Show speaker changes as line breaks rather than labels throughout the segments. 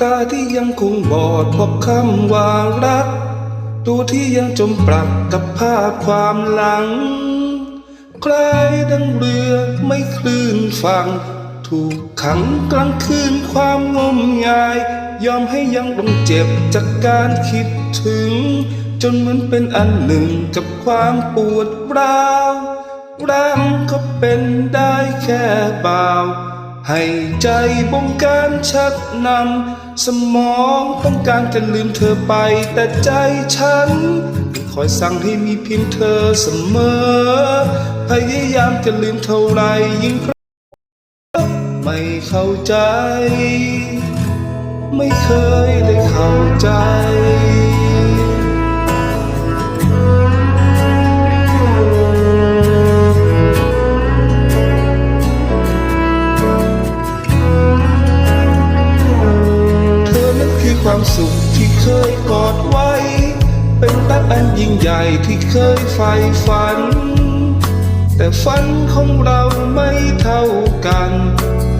ตาที่ยังคงบอดเพราะคำว่ารัก ตัวที่ยังจมปลักกับภาพความหลังใครดังเรือไม่คลื่นฝั่ง ถูกขังกลางคืนความงมงาย ยอมให้ยังต้องเจ็บจากการคิดถึง จนเหมือนเป็นอันหนึ่งกับความปวดร้าวร่างก็เป็นได้แค่เบาให้ใจบงการชักนำ สมองต้องการจะลืมเธอไป แต่ใจฉันคอยสั่งให้มีเพียงเธอเสมอ พยายามจะลืมเท่าไรยิ่งราะไม่เข้าใจ ไม่เคยได้เข้าใจ สุขที่เคยกอดไว้ เป็นรักอันยิ่งใหญ่ที่เคยใฝ่ฝัน แต่ฝันของเราไม่เท่ากัน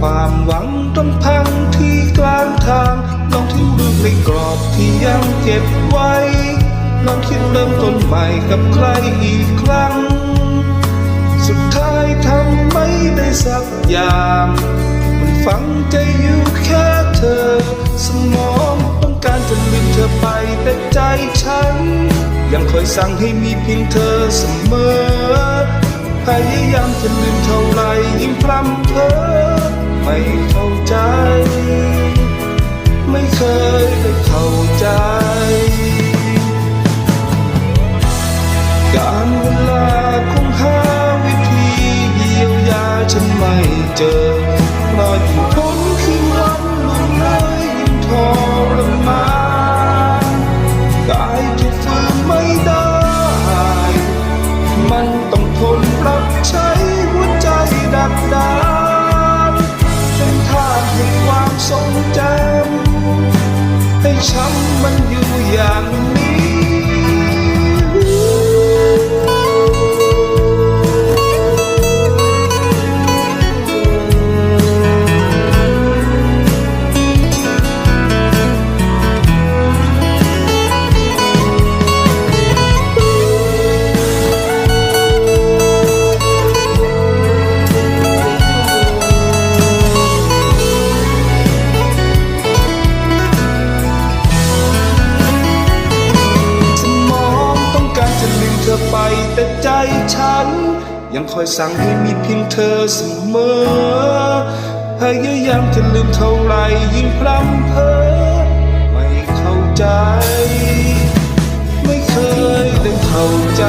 ความหวังต้องพังที่กลางทางลองทิ้งรูปในกรอบที่ยังเก็บไว้ลองคิดเริ่มต้นใหม่กับใครอีกครั้ง สุดท้ายทำไม่ได้สักอย่าง มันฝังใจอยู่แค่เธอ อไปแต่ใจฉัน ยังคอยสั่งให้มีเพียงเธอเสมอ พยายามจะลืมเท่าไรยิ่งพร่ำเพ้อไม่เข้าใจ ไม่เคยได้เข้าใจ การเวลาคงหาวิธีเยียวยาฉันไม่เจอราะยิ่งพ้นคืนวันลงเลยยิ่งทร ช้ำมันอยู่อย่างนี้ ยังคอยสั่งให้มีเพียงเธอเสมอ พยายามจะลืมเท่าไรยิ่งพร่ำเพ้อไม่เข้าใจ ไม่เคยได้เข้าใจ